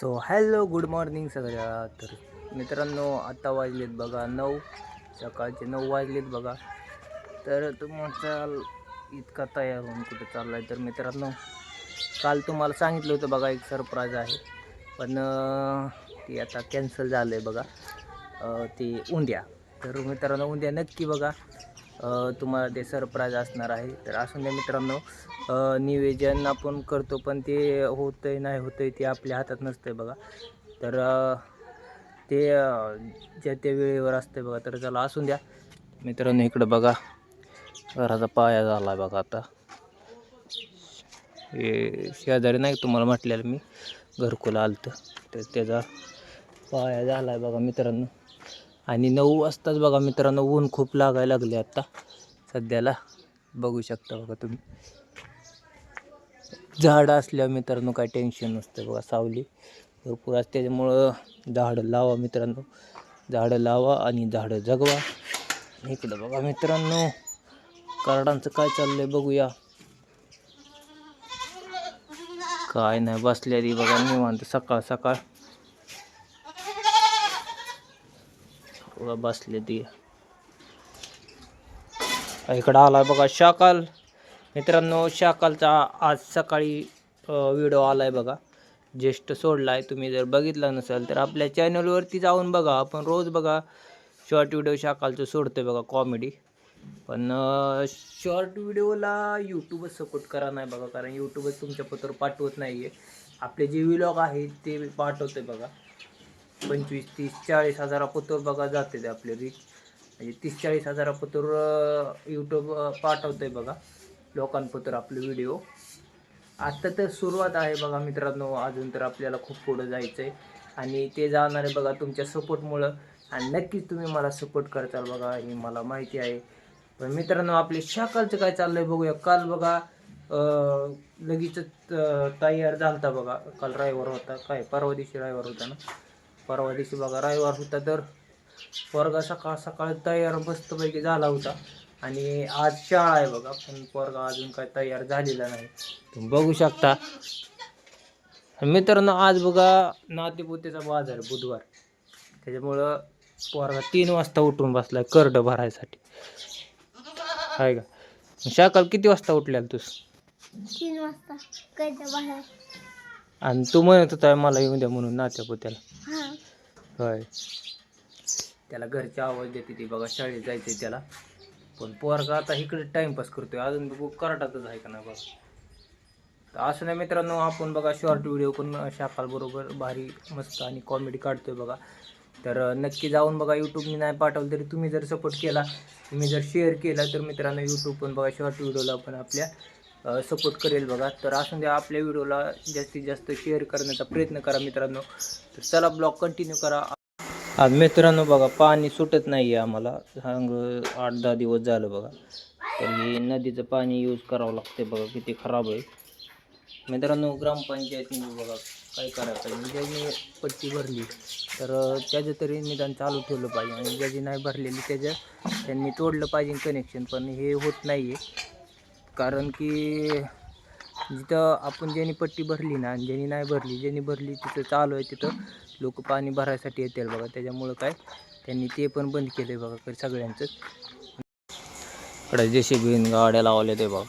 So hello good morning सगळ्या तर मित्रांनो आता वाजलेत बघा नऊ. सकाळचे नऊ वाजलेत बघा. तर तुमचा इतका तयार होऊन कुठे चालला आहे तर मित्रांनो काल तुम्हाला सांगितलं होतं बघा एक सरप्राईज आहे. पण ती आता कॅन्सल झालं आहे बघा ती उंद्या तर मित्रांनो उंद्या नक्की बघा. तुम्हाला ते सरप्राईज असणार आहे. तर असू द्या मित्रांनो निवेदन आपण करतो पण ते होतंय नाही होतंय ते आपल्या हातात नसतंय बघा. तर ते ज्या त्या वेळेवर असतंय बघा तर चला असून द्या. मित्रांनो इकडं बघा. घराचा पाया झाला आहे बघा आता. हे शेजारी नाही तुम्हाला म्हटलेलं मी? घरकुला आलतं. तर त्याचा पाया झाला आहे बघा मित्रांनो. आणि नऊ वाजताच बघा मित्रांनो ऊन खूप लागायला लागले आता. सध्याला बघू शकता बघा तुम्ही. झाडं असल्यावर मित्रांनो काय टेन्शन नसतं बघा सावली भरपूर असते. त्याच्यामुळं झाडं लावा मित्रांनो. झाडं लावा आणि झाडं जगवा. इकडं बघा मित्रांनो कार्डांचं काय चाललंय बघूया. काय नाही बसलेली बघा निवांत सकाळ सकाळ. बघा बसले ती. इकडं आलाय बघा शाकाल. मित्रांनो शाकालचा आज सकाळी व्हिडिओ आलाय बघा. ज्येष्ठ सोडलाय तुम्ही जर बघितला नसेल तर आपल्या चॅनलवरती जाऊन बघा. आपण रोज बघा शॉर्ट व्हिडिओ शाकालचं सोडतोय बघा कॉमेडी पण शॉर्ट व्हिडिओला यूट्यूबच सपोर्ट करा नाही बघा कारण यूट्यूबच तुमच्या पत्र पाठवत नाही आहे आपले जे व्हिलॉग आहेत ते पाठवते बघा. पंचवीस तीस चाळीस हजारापतोर बघा जाते ते आपले रीच म्हणजे तीस चाळीस हजारापतोर यूट्यूब आहे बघा. लोकांपत्र आपले व्हिडिओ आत्ता तर सुरुवात आहे बघा मित्रांनो. अजून तर आपल्याला खूप पुढं जायचं आहे आणि ते जाणार आहे बघा तुमच्या सपोर्टमुळं आणि नक्कीच तुम्ही मला सपोर्ट करताल बघा हे मला माहिती आहे. पण मित्रांनो आपले शाकालचं काय चाललं आहे बघूया. काल बघा अं, लगेच तयार झालता बघा. काल रविवार होता. काय परवा दिवशी रविवार होता ना? परवा दिवशी बघा रविवार होता तर पोरगा सकाळ सकाळ तयार मस्तपैकी झाला होता. आणि आज शाळा आहे बघा पण पोरगा अजून काय तयार झालेला नाही. तुम्ही बघू शकता. मित्रांनो आज बघा नातेपुतेचा बाजार आहे बुधवार. त्याच्यामुळं पोरगा तीन वाजता उठून बसलाय करड भरायसाठी. आहे का? शाकाल किती वाजता उठल्याल तूस? तीन वाजता आणि तू म्हणत होता मला येऊन द्या म्हणून नात्यापुत्याला. हा. होय. त्याला घरची आवाज देते ती बघा शाळेत जायचे त्याला. पण पोरगा आता इकडे टाइमपास करतोय. अजून बघू कराटातच आहे का नाही बघा. तर असं नाही मित्रांनो आपण बघा शॉर्ट व्हिडिओ पण शाकाल बरोबर भारी मस्त आणि कॉमेडी काढतोय बघा. तर नक्की जाऊन बघा यूट्यूबनी नाही पाठवलं तरी तुम्ही जर सपोर्ट केला तुम्ही जर शेअर केला तर मित्रांनो यूट्यूब पण बघा शॉर्ट व्हिडिओला पण आपल्या सपोर्ट करेल बघा. तर असून द्या आपल्या व्हिडिओला जास्तीत जास्त शेअर करण्याचा प्रयत्न करा मित्रांनो. तर चला ब्लॉग कंटिन्यू करा. आज मित्रांनो बघा पाणी सुटत नाही आहे आम्हाला. सांग आठ दहा दिवस झालं बघा. तर हे नदीचं पाणी यूज करावं लागते बघा किती खराब आहे. मित्रांनो ग्रामपंचायतीने बघा काय करायचं पाहिजे. ज्याने पट्टी भरली तर त्याचं तरी निदान चालू ठेवलं पाहिजे. आणि ज्याची नाही भरलेली त्याच्या त्यांनी तोडलं पाहिजे कनेक्शन पण हे होत नाही आहे कारण की जिथं आपण ज्यांनी पट्टी भरली ना आणि ज्यांनी नाही भरली ज्यांनी भरली तिथं चालू आहे तिथं लोक पाणी भरायसाठी येतील बघा. त्याच्यामुळं काय त्यांनी ते पण बंद केलं आहे बघा क- सगळ्यांचंच. इकडे जे बीन गाड्या लावल्या ते बघा.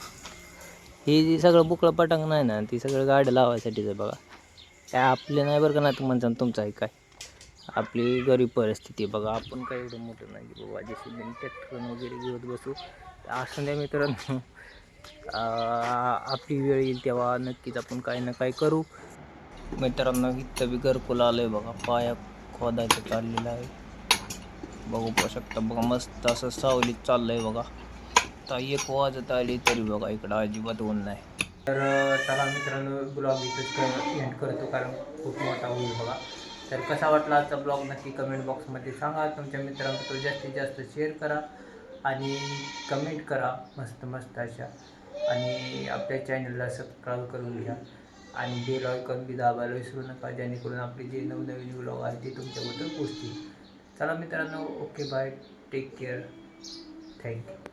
हे जे सगळं बुकळं पटांग नाही ना ती सगळं गाड्या लावायसाठीच आहे बघा. काय आपले नाही बरं का ना तुम्हाला तुमचं आहे काय? आपली गरीब परिस्थिती बघा. आपण काय एवढं मोठं नाही बाबा जसे बीन ट्रॅक्टर वगैरे घेऊन बसू. असं नाही मित्रांनो. आपली वेळ येईल तेव्हा नक्कीच आपण काही ना काही करू. मित्रांनो इथं बी घरकुल आलं आहे बघा. पाया खोदायचं चाललेलं आहे. बघू पाहू शकता बघा मस्त असं सावलीत आहे बघा. आता एक वाजत आली तरी बघा इकडं अजिबात ऊन नाही. तर चला मित्रांनो ब्लॉग इथंच एंड करतो कारण खूप मोठा होईल बघा. तर कसा वाटला आजचा ब्लॉग नक्की कमेंट बॉक्समध्ये सांगा. तुमच्या मित्रांना जास्तीत जास्त शेअर करा आणि कमेंट करा. मस्त मस्त अशा आणि आपल्या चॅनलला सबस्क्राईब करून घ्या. आणि बेल आयकॉन बी दाबायला विसरू नका जेणेकरून आपले जे नवनवीन व्लॉग आहेत ते तुमच्याबद्दल पोचतील. चला मित्रांनो okay bye take care thank you